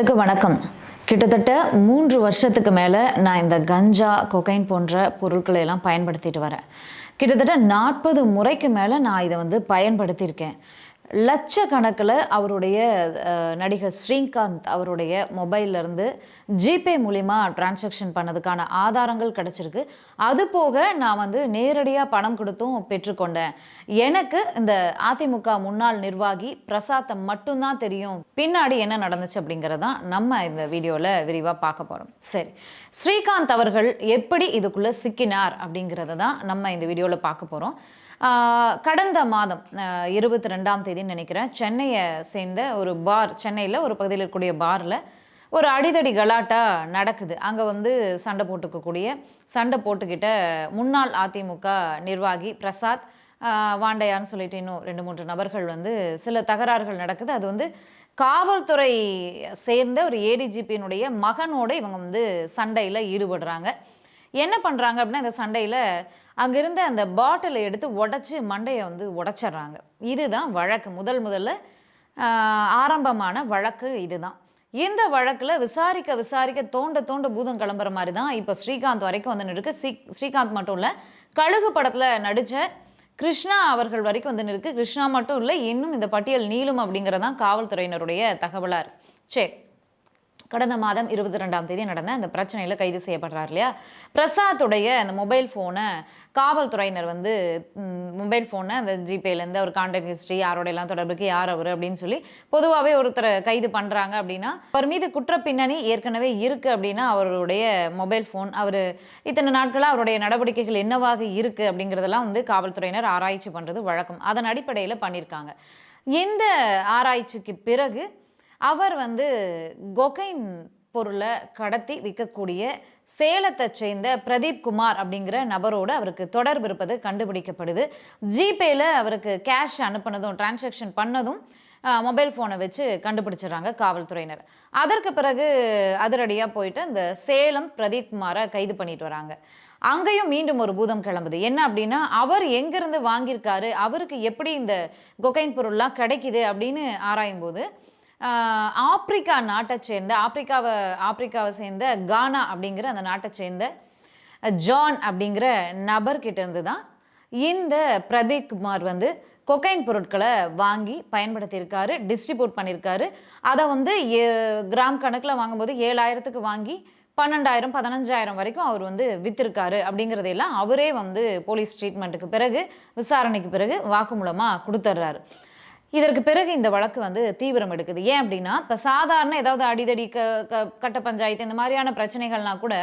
நேயர்களுக்கு வணக்கம். கிட்டத்தட்ட மூன்று வருஷத்துக்கு மேலே நான் இந்த கஞ்சா கொகைன் போன்ற பொருட்களை எல்லாம் பயன்படுத்திட்டு வரேன். கிட்டத்தட்ட நாற்பது முறைக்கு மேலே நான் இதை வந்து பயன்படுத்தியிருக்கேன். லட்சக்கணக்கில் அவருடைய நடிகர் ஸ்ரீகாந்த் அவருடைய மொபைல்லேருந்து ஜிபே மூலிமா டிரான்சாக்ஷன் பண்ணதுக்கான ஆதாரங்கள் கிடச்சிருக்கு. அது போக நான் வந்து நேரடியாக பணம் கொடுத்தும் பெற்றுக்கொண்டேன். எனக்கு இந்த அதிமுக முன்னாள் நிர்வாகி பிரசாத்தை மட்டும்தான் தெரியும். பின்னாடி என்ன நடந்துச்சு அப்படிங்கிறதான் நம்ம இந்த வீடியோவில் விரிவாக பார்க்க போகிறோம் சரி ஸ்ரீகாந்த் அவர்கள் எப்படி இதுக்குள்ளே சிக்கினார் அப்படிங்கிறத தான் நம்ம இந்த வீடியோவில் பார்க்க போகிறோம் கடந்த மாதம் இருபத்தி ரெண்டாம் தேதின்னு நினைக்கிறேன் சென்னையை சேர்ந்த ஒரு பார் சென்னையில் ஒரு பகுதியில் இருக்கக்கூடிய பாரில் ஒரு அடிதடி கலாட்டா நடக்குது. அங்கே வந்து சண்டை போட்டுக்கக்கூடிய சண்டை போட்டுக்கிட்ட முன்னாள் அதிமுக நிர்வாகி பிரசாத் வாண்டையான்னு சொல்லிட்டு இன்னும் ரெண்டு மூன்று நபர்கள் வந்து சில தகராறுகள் நடக்குது. அது வந்து காவல்துறை சேர்ந்த ஒரு ஏடிஜிபியினுடைய மகனோட இவங்க வந்து சண்டையில் ஈடுபடுறாங்க. என்ன பண்ணுறாங்க அப்படின்னா இந்த சண்டையில் அங்கிருந்த அந்த பாட்டிலை எடுத்து உடச்சி மண்டையை வந்து உடச்சிட்றாங்க. இதுதான் வழக்கு. முதல் முதல்ல ஆரம்பமான வழக்கு இதுதான். இந்த வழக்கில் விசாரிக்க விசாரிக்க தோண்ட தோண்ட பூதம் கிளம்புற மாதிரி தான் இப்போ ஸ்ரீகாந்த் வரைக்கும் வந்து இருக்கு. ஸ்ரீ ஸ்ரீகாந்த் மட்டும் இல்லை கழுகு படத்தில் நடித்த கிருஷ்ணா அவர்கள் வரைக்கும் வந்து இருக்கு. கிருஷ்ணா மட்டும் இல்லை இன்னும் இந்த பட்டியல் நீளும் அப்படிங்கிறதான் காவல்துறையினருடைய தகவலாக இருக்கு. சரி. கடந்த மாதம் இருபத்தி ரெண்டாம் தேதி நடந்த அந்த பிரச்சனையில் கைது செய்யப்படுறார் இல்லையா? பிரசாத்துடைய அந்த மொபைல் ஃபோனை காவல்துறையினர் வந்து மொபைல் ஃபோனை அந்த ஜிபேலேருந்து அவர் கான்டாக்ட் ஹிஸ்ட்ரி யாரோடையெல்லாம் தொடர்புக்கு யார் அவர் அப்படின்னு சொல்லி பொதுவாகவே ஒருத்தரை கைது பண்ணுறாங்க அப்படின்னா அவர் மீது குற்ற பின்னணி ஏற்கனவே இருக்குது அப்படின்னா அவருடைய மொபைல் ஃபோன் அவர் இத்தனை நாட்களாக அவருடைய நடவடிக்கைகள் என்னவாக இருக்குது அப்படிங்கிறதெல்லாம் வந்து காவல்துறையினர் ஆராய்ச்சி பண்ணுறது வழக்கம். அதன் அடிப்படையில் பண்ணியிருக்காங்க இந்த ஆராய்ச்சிக்கு பிறகு அவர் வந்து கொகைன் பொருளை கடத்தி விற்கக்கூடிய சேலத்தை சேர்ந்த பிரதீப் குமார் அப்படிங்கிற நபரோடு அவருக்கு தொடர்பு இருப்பது கண்டுபிடிக்கப்படுது. ஜிபேல அவருக்கு கேஷ் அனுப்பினதும் டிரான்சாக்ஷன் பண்ணதும் மொபைல் ஃபோனை வச்சு கண்டுபிடிச்சிடுறாங்க காவல்துறையினர். அதற்கு பிறகு அதிரடியாக போயிட்டு அந்த சேலம் பிரதீப் குமாரை கைது பண்ணிட்டு வராங்க. அங்கேயும் மீண்டும் ஒரு பூதம் கிளம்புது. என்ன அப்படின்னா அவர் எங்கேருந்து வாங்கியிருக்காரு? அவருக்கு எப்படி இந்த கொகைன் பொருள்லாம் கிடைக்குது அப்படின்னு ஆராயும் போது ஆப்பிரிக்கா நாட்டை சேர்ந்த ஆப்பிரிக்காவை ஆப்பிரிக்காவை சேர்ந்த கானா அப்படிங்கிற அந்த நாட்டை சேர்ந்த ஜான் அப்படிங்கிற நபர்கிட்ட இருந்து தான் இந்த பிரதீப் குமார் வந்து கொக்கைன் பொருட்களை வாங்கி பயன்படுத்தியிருக்காரு டிஸ்ட்ரிபியூட் பண்ணியிருக்காரு. அதை வந்து ஏ- கிராம் கணக்கில் வாங்கும்போது ஏழாயிரத்துக்கு வாங்கி பன்னெண்டாயிரம் பதினஞ்சாயிரம் வரைக்கும் அவர் வந்து வித்திருக்காரு அப்படிங்கிறதையெல்லாம் அவரே வந்து போலீஸ் ட்ரீட்மெண்ட்டுக்கு பிறகு விசாரணைக்கு பிறகு வாக்குமூலமாக கொடுத்துட்றாரு. இதற்கு பிறகு இந்த வழக்கு வந்து தீவிரம் எடுக்குது. ஏன் அப்படின்னா இப்போ சாதாரண ஏதாவது அடிதடி க க கட்ட பஞ்சாயத்து இந்த மாதிரியான பிரச்சனைகள்னா கூட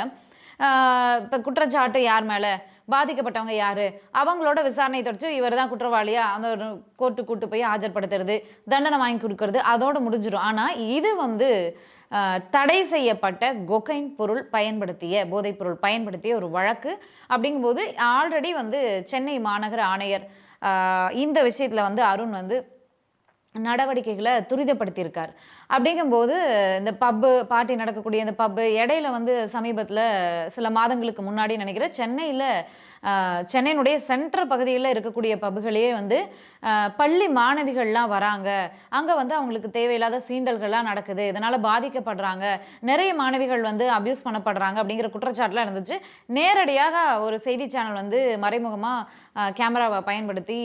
இப்போ குற்றச்சாட்டு யார் மேலே? பாதிக்கப்பட்டவங்க யார்? அவங்களோட விசாரணை தொடச்சு இவர் தான் குற்றவாளியாக அந்த ஒரு கோர்ட்டு கூட்டு போய் ஆஜர்படுத்துறது தண்டனை வாங்கி கொடுக்கறது அதோடு முடிஞ்சிடும் ஆனால் இது வந்து தடை செய்யப்பட்ட கொகைன் பொருள் பயன்படுத்திய போதைப் பொருள் பயன்படுத்திய ஒரு வழக்கு. அப்படிங்கும்போது ஆல்ரெடி வந்து சென்னை மாநகர ஆணையர் இந்த விஷயத்தில் வந்து அருண் வந்து நடவடிக்கைகளை துரிதப்படுத்தியிருக்கார். அப்படிங்கும்போது இந்த பப்பு பார்ட்டி நடக்கக்கூடிய இந்த பப்பு இடையில வந்து சமீபத்தில் சில மாதங்களுக்கு முன்னாடி நினைக்கிறேன் சென்னையில் சென்னையினுடைய சென்டர் பகுதியில் இருக்கக்கூடிய பப்புகளே வந்து பள்ளி மாணவிகள்லாம் வராங்க. அங்கே வந்து அவங்களுக்கு தேவையில்லாத சீண்டல்கள்லாம் நடக்குது. இதனால் பாதிக்கப்படுறாங்க. நிறைய மாணவிகள் வந்து அப்யூஸ் பண்ணப்படுறாங்க அப்படிங்கிற குற்றச்சாட்டுலாம் இருந்துச்சு. நேரடியாக ஒரு செய்தி சேனல் வந்து மறைமுகமாக கேமராவை பயன்படுத்தி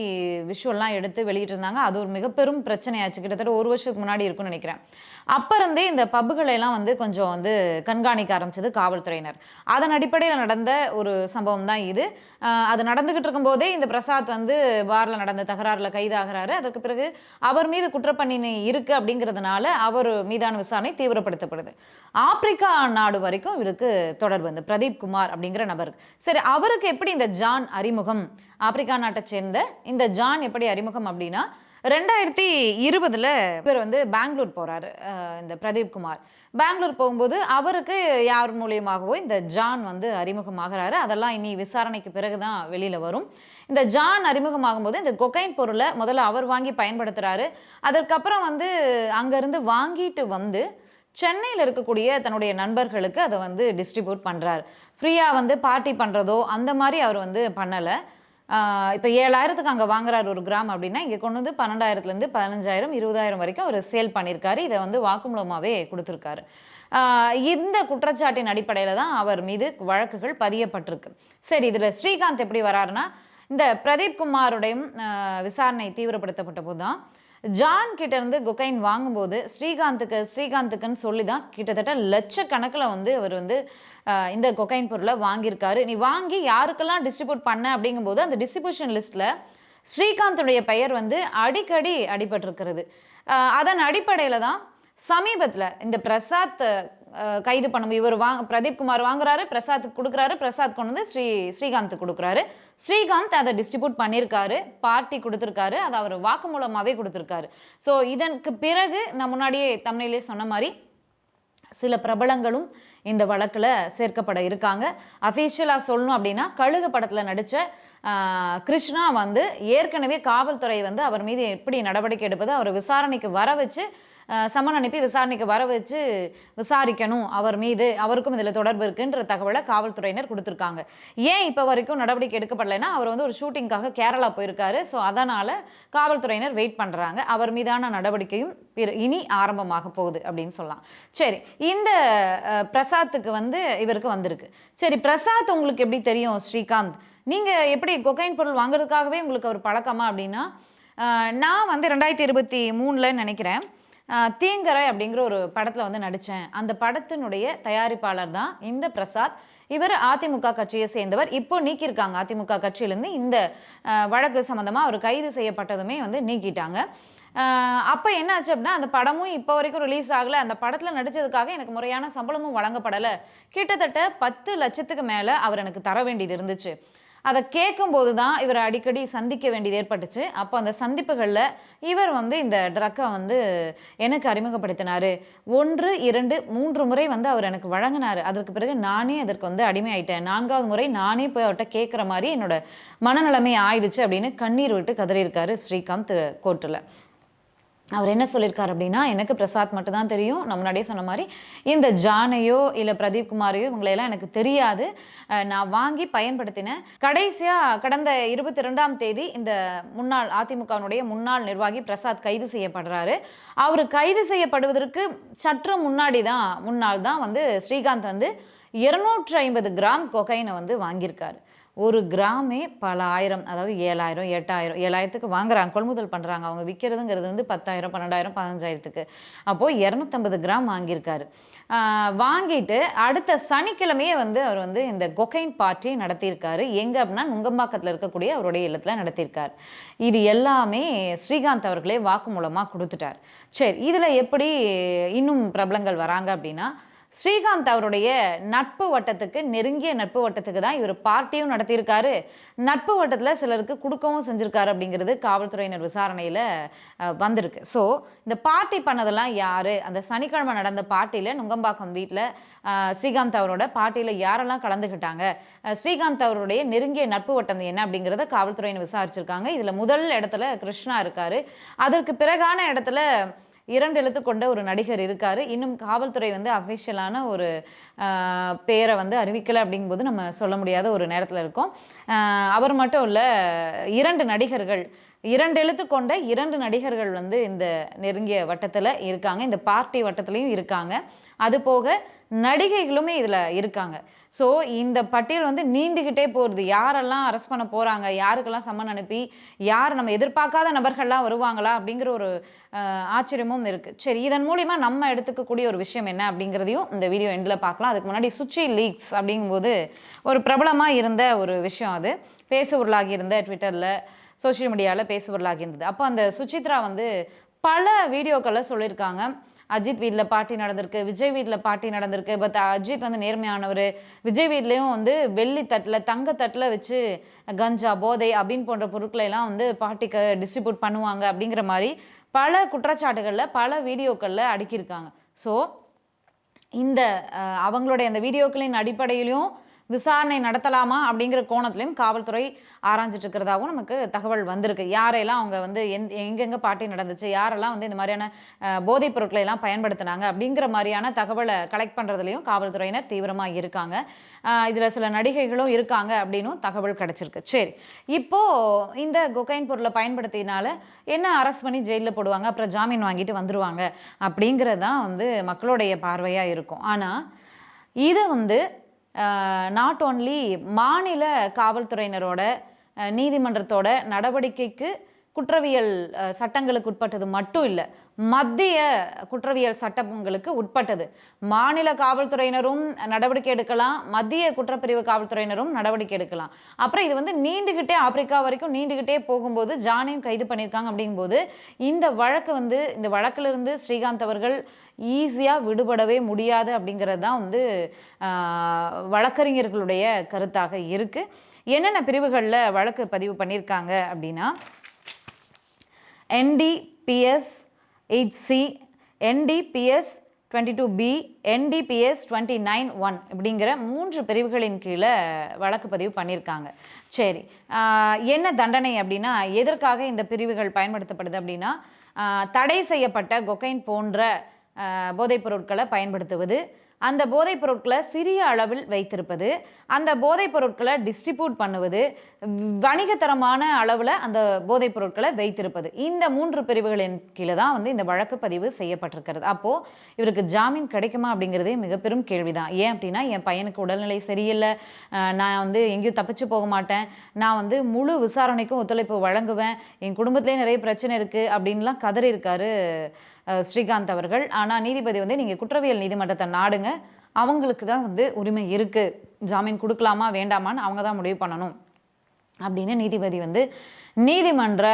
விஷுவல்லாம் எடுத்து வெளியிட்டிருந்தாங்க. அது ஒரு மிக பெரும் பிரச்சனையாச்சு. கிட்டத்தட்ட ஒரு வருஷத்துக்கு முன்னாடி இருக்கும்னு நினைக்கிறேன். அப்போ இருந்தே இந்த பப்புகளை எல்லாம் வந்து கொஞ்சம் வந்து கண்காணிக்க ஆரம்பிச்சது காவல்துறையினர். அதன் அடிப்படையில் நடந்த ஒரு சம்பவம் தான் இது. அது நடந்துகிட்டு இருக்கும்போதே இந்த பிரசாத் வந்து பாரில் நடந்த தகராறில் கைதாகிறாரு. அதற்கு பிறகு அவர் மீது குற்றப்பண்ணினை இருக்குது அப்படிங்கிறதுனால அவர் மீதான விசாரணை தீவிரப்படுத்தப்படுது. ஆப்பிரிக்கா நாடு வரைக்கும் இவருக்கு தொடர்பு. இந்த பிரதீப் குமார் அப்படிங்கிற நபருக்கு சரி அவருக்கு எப்படி இந்த ஜான் அறிமுகம் ஆப்பிரிக்கா நாட்டை சேர்ந்த இந்த ஜான் எப்படி அறிமுகம் அப்படின்னா ரெண்டாயிரத்தி இருபதில் இவர் வந்து பெங்களூர் போகிறாரு இந்த பிரதீப் குமார். பெங்களூர் போகும்போது அவருக்கு யார் மூலியமாகவோ இந்த ஜான் வந்து அறிமுகமாகிறாரு. அதெல்லாம் இனி விசாரணைக்கு பிறகு தான் வெளியில் வரும். இந்த ஜான் அறிமுகமாகும்போது இந்த கொக்கைன் பொருளை முதல்ல அவர் வாங்கி பயன்படுத்துகிறாரு அதற்கப்புறம் வந்து அங்கேருந்து வாங்கிட்டு வந்து சென்னையில் இருக்கக்கூடிய தன்னுடைய நண்பர்களுக்கு அதை வந்து டிஸ்ட்ரிபியூட் பண்ணுறார் ஃப்ரீயாக வந்து பார்ட்டி பண்ணுறதோ அந்த மாதிரி அவர் வந்து பண்ணலை. இப்போ ஏழாயிரத்துக்கு அங்கே வாங்குறாரு ஒரு கிராம் அப்படின்னா இங்கே கொண்டு வந்து பன்னெண்டாயிரத்துலேருந்து பதினஞ்சாயிரம் இருபதாயிரம் வரைக்கும் அவர் சேல் பண்ணியிருக்காரு. இதை வந்து வாக்குமூலமாகவே கொடுத்துருக்காரு. இந்த குற்றச்சாட்டின் அடிப்படையில் தான் அவர் மீது வழக்குகள் பதியப்பட்டிருக்கு. சரி இதில் ஸ்ரீகாந்த் எப்படி வராருன்னா இந்த பிரதீப் குமாருடையும் விசாரணை தீவிரப்படுத்தப்பட்ட போது தான் ஜான் கிட்டேருந்து கொக்கைன் வாங்கும்போது ஸ்ரீகாந்துக்கு ஸ்ரீகாந்துக்குன்னு சொல்லி தான் கிட்டத்தட்ட லட்சக்கணக்கில் வந்து அவர் வந்து இந்த கொக்கைன் பொருளை வாங்கியிருக்காரு. நீ வாங்கி யாருக்கெல்லாம் டிஸ்ட்ரிபியூட் பண்ண அப்படிங்கும்போது அந்த டிஸ்ட்ரிபியூஷன் லிஸ்ட்டில் ஸ்ரீகாந்தனுடைய பெயர் வந்து அடிக்கடி அடிபட்டிருக்கிறது. அதன் அடிப்படையில் தான் சமீபத்தில் இந்த பிரசாத் கைது பண்ணும் இவர் வாங்க பிரதீப் குமார் வாங்குறாரு பிரசாத்துக்கு கொடுக்குறாரு பிரசாத் கொண்டு வந்து ஸ்ரீ ஸ்ரீகாந்த் கொடுக்குறாரு. ஸ்ரீகாந்த் அதை டிஸ்ட்ரிபியூட் பண்ணியிருக்காரு பார்ட்டி கொடுத்துருக்காரு அதை அவர் வாக்குமூலமாகவே கொடுத்துருக்காரு. ஸோ இதற்கு பிறகு நான் முன்னாடியே தமிழிலே சொன்ன மாதிரி சில பிரபலங்களும் இந்த வழக்கில் சேர்க்கப்பட இருக்காங்க. அஃபீஷியலாக சொல்லணும் அப்படின்னா கழுகு படத்தில் நடித்த கிருஷ்ணா வந்து ஏற்கனவே காவல்துறை வந்து அவர் மீது எப்படி நடவடிக்கை எடுப்பது அவர் விசாரணைக்கு வர வச்சு சமன் அனுப்பி விசாரணைக்கு வர வச்சு விசாரிக்கணும். அவர் மீது அவருக்கும் இதில் தொடர்பு இருக்குன்ற தகவலை காவல்துறையினர் கொடுத்துருக்காங்க. ஏன் இப்போ வரைக்கும் நடவடிக்கை எடுக்கப்படலைன்னா அவர் வந்து ஒரு ஷூட்டிங்காக கேரளா போயிருக்காரு. ஸோ அதனால் காவல்துறையினர் வெயிட் பண்ணுறாங்க அவர் மீதான நடவடிக்கையும் பிற- இனி ஆரம்பமாக போகுது அப்படின்னு சொல்லலாம். சரி இந்த பிரசாத்துக்கு வந்து இவருக்கு வந்திருக்கு. சரி பிரசாத் உங்களுக்கு எப்படி தெரியும் ஸ்ரீகாந்த்? நீங்கள் எப்படி கொக்கைன் பொருள் வாங்குறதுக்காகவே உங்களுக்கு அவர் பழக்கமா அப்படின்னா நான் வந்து ரெண்டாயிரத்தி இருபத்தி மூணில் நினைக்கிறேன். தீங்கரை அப்படிங்கிற ஒரு படத்தில் வந்து நடித்தேன் அந்த படத்தினுடைய தயாரிப்பாளர் தான் இந்த பிரசாத். இவர் அதிமுக கட்சியை சேர்ந்தவர். இப்போ நீக்கியிருக்காங்க. அதிமுக கட்சியிலேருந்து இந்த வழக்கு சம்மந்தமாக அவர் கைது செய்யப்பட்டதுமே வந்து நீக்கிட்டாங்க. அப்போ என்ன ஆச்சு அப்படின்னா அந்த படமும் இப்போ வரைக்கும் ரிலீஸ் ஆகலை. அந்த படத்தில் நடித்ததுக்காக எனக்கு முறையான சம்பளமும் வழங்கப்படலை. கிட்டத்தட்ட பத்து லட்சத்துக்கு மேலே அவர் எனக்கு தர வேண்டியது இருந்துச்சு. அதை கேட்கும்போது தான் இவர் அடிக்கடி சந்திக்க வேண்டியது ஏற்பட்டுச்சு. அப்போ அந்த சந்திப்புகளில் இவர் வந்து இந்த ட்ரக்கை வந்து எனக்கு அறிமுகப்படுத்தினார். ஒன்று இரண்டு மூன்று முறை வந்து அவர் எனக்கு வழங்கினார். அதற்கு பிறகு நானே அதற்கு வந்து அடிமை ஆயிட்டேன் நான்காவது முறை நானே போய் அவர்கிட்ட கேட்குற மாதிரி என்னோட மனநிலைமை ஆயிடுச்சு அப்படின்னு கண்ணீர் விட்டு கதறியிருக்காரு ஸ்ரீகாந்த் கோர்ட்டில். அவர் என்ன சொல்லியிருக்காரு அப்படின்னா எனக்கு பிரசாத் மட்டும் தான் தெரியும். நான் முன்னாடியே சொன்ன மாதிரி இந்த ஜானையோ இல்லை பிரதீப் குமாரையோ இவங்களையெல்லாம் எனக்கு தெரியாது. நான் வாங்கி பயன்படுத்தினேன் கடைசியாக கடந்த இருபத்தி ரெண்டாம் தேதி இந்த முன்னாள் அதிமுகவினுடைய முன்னாள் நிர்வாகி பிரசாத் கைது செய்யப்படுறாரு. அவர் கைது செய்யப்படுவதற்கு சற்று முன்னாடி தான் முன்னாள் தான் வந்து ஸ்ரீகாந்த் வந்து இருநூற்றி ஐம்பது கிராம் கொகைனை வந்து வாங்கியிருக்காரு. ஒரு கிராமே பல ஆயிரம் அதாவது ஏழாயிரம் எட்டாயிரம் ஏழாயிரத்துக்கு வாங்குறாங்க கொள்முதல் பண்ணுறாங்க அவங்க விற்கிறதுங்கிறது வந்து பத்தாயிரம் பன்னெண்டாயிரம் பதினஞ்சாயிரத்துக்கு. அப்போது இரநூத்தம்பது கிராம் வாங்கியிருக்காரு. வாங்கிட்டு அடுத்த சனிக்கிழமையே வந்து அவர் வந்து இந்த கொக்கைன் பார்ட்டி நடத்தியிருக்காரு. எங்கே அப்படின்னா நுங்கம்பாக்கத்தில் இருக்கக்கூடிய அவருடைய இல்லத்தில் நடத்தியிருக்கார். இது எல்லாமே ஸ்ரீகாந்த் அவர்களே வாக்குமூலமாக கொடுத்துட்டார். சரி இதில் எப்படி இன்னும் பிரபலங்கள் வராங்க அப்படின்னா ஸ்ரீகாந்த் அவருடைய நட்பு வட்டத்துக்கு நெருங்கிய நட்பு வட்டத்துக்கு தான் இவர் பார்ட்டியும் நடத்தியிருக்காரு. நட்பு வட்டத்தில் சிலருக்கு கொடுக்கவும் செஞ்சுருக்காரு அப்படிங்கிறது காவல்துறையினர் விசாரணையில் வந்திருக்கு. ஸோ இந்த பார்ட்டி பண்ணதெல்லாம் யார்? அந்த சனிக்கிழமை நடந்த பார்ட்டியில் நுங்கம்பாக்கம் வீட்டில் ஸ்ரீகாந்த் அவரோட பார்ட்டியில் யாரெல்லாம் கலந்துக்கிட்டாங்க ஸ்ரீகாந்த் அவருடைய நெருங்கிய நட்பு வட்டம் என்ன அப்படிங்கிறத காவல்துறையினர் விசாரிச்சிருக்காங்க. இதில் முதல் இடத்துல கிருஷ்ணா இருக்காரு. அதற்கு பிறகான இடத்துல இரண்டு எழுத்து கொண்ட ஒரு நடிகர் இருக்கார். இன்னும் காவல்துறை வந்து அஃபிஷியலான ஒரு பேரை வந்து அறிவிக்கலை அப்படிங்கும்போது நம்ம சொல்ல முடியாத ஒரு நேரத்தில் இருக்கோம். அவர் மட்டும் இல்லை இரண்டு நடிகர்கள் இரண்டு எழுத்து கொண்ட இரண்டு நடிகர்கள் வந்து இந்த நெருங்கிய வட்டத்தில் இருக்காங்க. இந்த பார்ட்டி வட்டத்துலேயும் இருக்காங்க. அது போக நடிகைகளுமே இதில் இருக்காங்க. ஸோ இந்த பட்டியல் வந்து நீண்டுக்கிட்டே போகிறது யாரெல்லாம் அரெஸ்ட் பண்ண போகிறாங்க யாருக்கெல்லாம் சம்மன் அனுப்பி? யார் நம்ம எதிர்பார்க்காத நபர்கள்லாம் வருவாங்களா? அப்படிங்கிற ஒரு ஆச்சரியமும் இருக்குது சரி இதன் மூலிமா நம்ம எடுத்துக்கக்கூடிய ஒரு விஷயம் என்ன அப்படிங்கிறதையும் இந்த வீடியோ எண்டில் பார்க்கலாம். அதுக்கு முன்னாடி சுச்சி லீக்ஸ் அப்படிங்கும்போது ஒரு பிரபலமாக இருந்த ஒரு விஷயம் அது. பேசு உருளாகி இருந்த ட்விட்டரில் சோஷியல் மீடியாவில் பேசு உருளாகி இருந்தது. அப்போ அந்த சுச்சித்ரா வந்து பல வீடியோக்களை சொல்லியிருக்காங்க. அஜித் வீட்டில் பார்ட்டி நடந்திருக்கு விஜய் வீட்டில் பார்ட்டி நடந்திருக்கு பட் அஜித் வந்து நேர்மையானவர். விஜய் வீட்லேயும் வந்து வெள்ளி தட்டில் தங்க தட்டில் வச்சு கஞ்சா போதை அப்படின்னு போன்ற பொருட்களை எல்லாம் வந்து பார்ட்டிக்கு டிஸ்ட்ரிபியூட் பண்ணுவாங்க அப்படிங்கிற மாதிரி பல குற்றச்சாட்டுகளில் பல வீடியோக்களில் அடுக்கியிருக்காங்க. ஸோ இந்த அவங்களுடைய அந்த வீடியோக்களின் அடிப்படையிலையும் விசாரணை நடத்தலாமா அப்படிங்கிற கோணத்துலையும் காவல்துறை ஆராய்ஞ்சிட்டு இருக்கிறதாகவும் நமக்கு தகவல் வந்திருக்கு. யாரையெல்லாம் அவங்க வந்து எந் எங்கெங்கே பார்ட்டி நடந்துச்சு யாரெல்லாம் வந்து இந்த மாதிரியான போதைப் பொருட்களை எல்லாம் பயன்படுத்தினாங்க அப்படிங்கிற மாதிரியான தகவலை கலெக்ட் பண்ணுறதுலையும் காவல்துறையினர் தீவிரமாக இருக்காங்க. இதில் சில நடிகைகளும் இருக்காங்க அப்படின்னும் தகவல் கிடச்சிருக்கு. சரி இப்போது இந்த கொக்கைன் பொருளை பயன்படுத்தினால என்ன அரெஸ்ட் பண்ணி ஜெயிலில் போடுவாங்க அப்புறம் ஜாமீன் வாங்கிட்டு வந்துடுவாங்க அப்படிங்கிறது தான் வந்து மக்களுடைய பார்வையாக இருக்கும். ஆனால் இது வந்து நாட் ஓன்லி மாநில காவல்துறையினரோட நீதிமன்றத்தோட நடவடிக்கைக்கு குற்றவியல் சட்டங்களுக்கு உட்பட்டது மட்டும் இல்லை மத்திய குற்றவியல் சட்டங்களுக்கு உட்பட்டது. மாநில காவல்துறையினரும் நடவடிக்கை எடுக்கலாம் மத்திய குற்றப்பிரிவு காவல்துறையினரும் நடவடிக்கை எடுக்கலாம். அப்புறம் இது வந்து நீண்டுகிட்டே ஆப்பிரிக்கா வரைக்கும் நீண்டுகிட்டே போகும்போது ஜானையும் கைது பண்ணியிருக்காங்க அப்படிங்கும்போது இந்த வழக்கு வந்து இந்த வழக்கிலிருந்து ஸ்ரீகாந்த் அவர்கள் ஈஸியாக விடுபடவே முடியாது அப்படிங்கிறது தான் வந்து வழக்கறிஞர்களுடைய கருத்தாக இருக்குது என்னென்ன பிரிவுகளில் வழக்கு பதிவு பண்ணியிருக்காங்க அப்படின்னா NDPS eight C NDPS twenty two B NDPS twenty nine one இப்படிங்கிற மூன்று பிரிவுகளின் கீழே வழக்கு பதிவு பண்ணியிருக்காங்க. சரி என்ன தண்டனை அப்படின்னா எதற்காக இந்த பிரிவுகள் பயன்படுத்தப்படுது அப்படின்னா தடை செய்யப்பட்ட கொக்கைன் போன்ற போதைப் பொருட்களை பயன்படுத்துவது அந்த போதைப் பொருட்களை சிறிய அளவில் வைத்திருப்பது அந்த போதைப் பொருட்களை டிஸ்ட்ரிபியூட் பண்ணுவது வணிகத்தரமான அளவில் அந்த போதைப் பொருட்களை வைத்திருப்பது. இந்த மூன்று பிரிவுகளின் கீழே தான் வந்து இந்த வழக்கு பதிவு செய்யப்பட்டிருக்கிறது. அப்போது இவருக்கு ஜாமீன் கிடைக்குமா அப்படிங்கிறதே மிக பெரும் கேள்வி தான் ஏன் அப்படின்னா என் பையனுக்கு உடல்நிலை சரியில்லை நான் வந்து எங்கேயும் தப்பிச்சு போக மாட்டேன் நான் வந்து முழு விசாரணைக்கும் ஒத்துழைப்பு வழங்குவேன் என் குடும்பத்திலே நிறைய பிரச்சனை இருக்குது அப்படின்லாம் கதறி இருக்காரு ஸ்ரீகாந்த் அவர்கள். ஆனால் நீதிபதி வந்து நீங்கள் குற்றவியல் நீதிமன்றத்தை நாடுங்க. அவங்களுக்கு தான் வந்து உரிமை இருக்குது ஜாமீன் கொடுக்கலாமா வேண்டாமான்னு அவங்க தான் முடிவு பண்ணணும். அப்படின்னு நீதிபதி வந்து நீதிமன்ற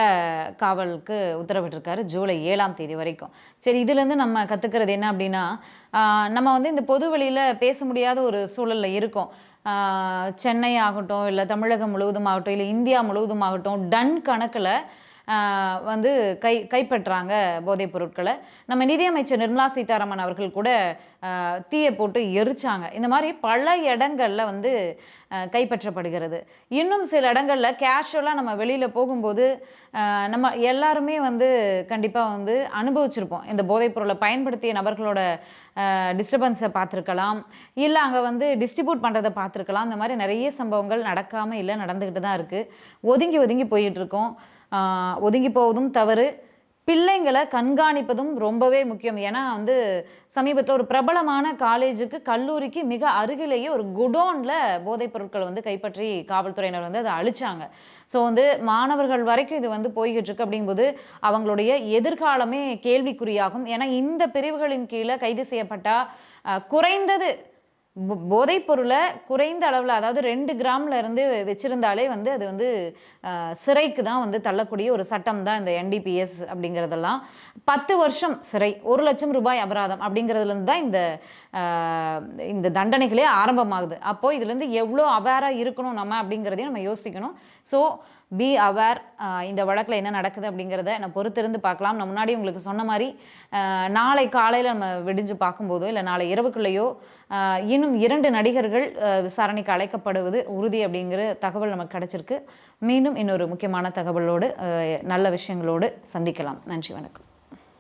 காவலுக்கு உத்தரவிட்டிருக்காரு ஜூலை ஏழாம் தேதி வரைக்கும். சரி இதுலேருந்து நம்ம கற்றுக்கிறது என்ன அப்படின்னா நம்ம வந்து இந்த பொது வழியில் பேச முடியாத ஒரு சூழலில் இருக்கோம். சென்னை ஆகட்டும் இல்லை தமிழகம் முழுவதும் ஆகட்டும் இல்லை இந்தியா முழுவதும் ஆகட்டும் டன் கணக்கில் வந்து கை கைப்பற்றாங்க போதைப் பொருட்களை. நம்ம நிதியமைச்சர் நிர்மலா சீதாராமன் அவர்கள் கூட தீயை போட்டு எரிச்சாங்க. இந்த மாதிரி பல இடங்களில் வந்து கைப்பற்றப்படுகிறது. இன்னும் சில இடங்களில் கேஷுவலாக நம்ம வெளியில் போகும்போது நம்ம எல்லாருமே வந்து கண்டிப்பாக வந்து அனுபவிச்சிருப்போம். இந்த போதைப் பொருளை பயன்படுத்திய நபர்களோட டிஸ்டர்பன்ஸை பார்த்துருக்கலாம். இல்லை அங்கே வந்து டிஸ்ட்ரிபியூட் பண்ணுறதை பார்த்துருக்கலாம். இந்த மாதிரி நிறைய சம்பவங்கள் நடக்காமல் இல்லை நடந்துக்கிட்டு தான் இருக்குது ஒதுங்கி ஒதுங்கி போயிட்டுருக்கோம் ஒதுங்கி போவதும் தவறு. பிள்ளைங்களை கண்காணிப்பதும் ரொம்பவே முக்கியம். ஏன்னா வந்து சமீபத்தில் ஒரு பிரபலமான காலேஜுக்கு கல்லூரிக்கு மிக அருகிலேயே ஒரு குடோனில் போதைப் பொருட்கள் வந்து கைப்பற்றி காவல்துறையினர் வந்து அதை அழிச்சாங்க. ஸோ வந்து மாணவர்கள் வரைக்கும் இது வந்து போய்கிட்டு இருக்கு அப்படிங்கும்போது அவங்களுடைய எதிர்காலமே கேள்விக்குறியாகும். ஏன்னா இந்த பிரிவுகளின் கீழே கைது செய்யப்பட்டால் குறைந்தது போதைப் பொருளை குறைந்த அளவில் அதாவது ரெண்டு கிராமில் இருந்து வச்சுருந்தாலே வந்து அது வந்து சிறைக்கு தான் வந்து தள்ளக்கூடிய ஒரு சட்டம் தான் இந்த என்டிபிஎஸ் அப்படிங்கிறதெல்லாம். பத்து வருஷம் சிறை ஒரு லட்சம் ரூபாய் அபராதம் அப்படிங்கிறதுலேருந்து தான் இந்த இந்த தண்டனைகளே ஆரம்பமாகுது. அப்போது இதுலேருந்து எவ்வளோ அவேராக இருக்கணும் நம்ம அப்படிங்கிறதையும் நம்ம யோசிக்கணும். ஸோ பி அவேர் இந்த வழக்கில் என்ன நடக்குது அப்படிங்கிறத நான் பொறுத்திருந்து பார்க்கலாம். நான் முன்னாடி உங்களுக்கு சொன்ன மாதிரி நாளை காலையில் நம்ம விடிஞ்சு பார்க்கும்போதோ இல்லை நாளை இரவுக்குள்ளேயோ இன்னும் இரண்டு நடிகர்கள் விசாரணைக்கு அழைக்கப்படுவது உறுதி அப்படிங்கிற தகவல் நமக்கு கிடச்சிருக்கு. மீண்டும் இன்னொரு முக்கியமான தகவலோடு நல்ல விஷயங்களோடு சந்திக்கலாம். நன்றி வணக்கம்.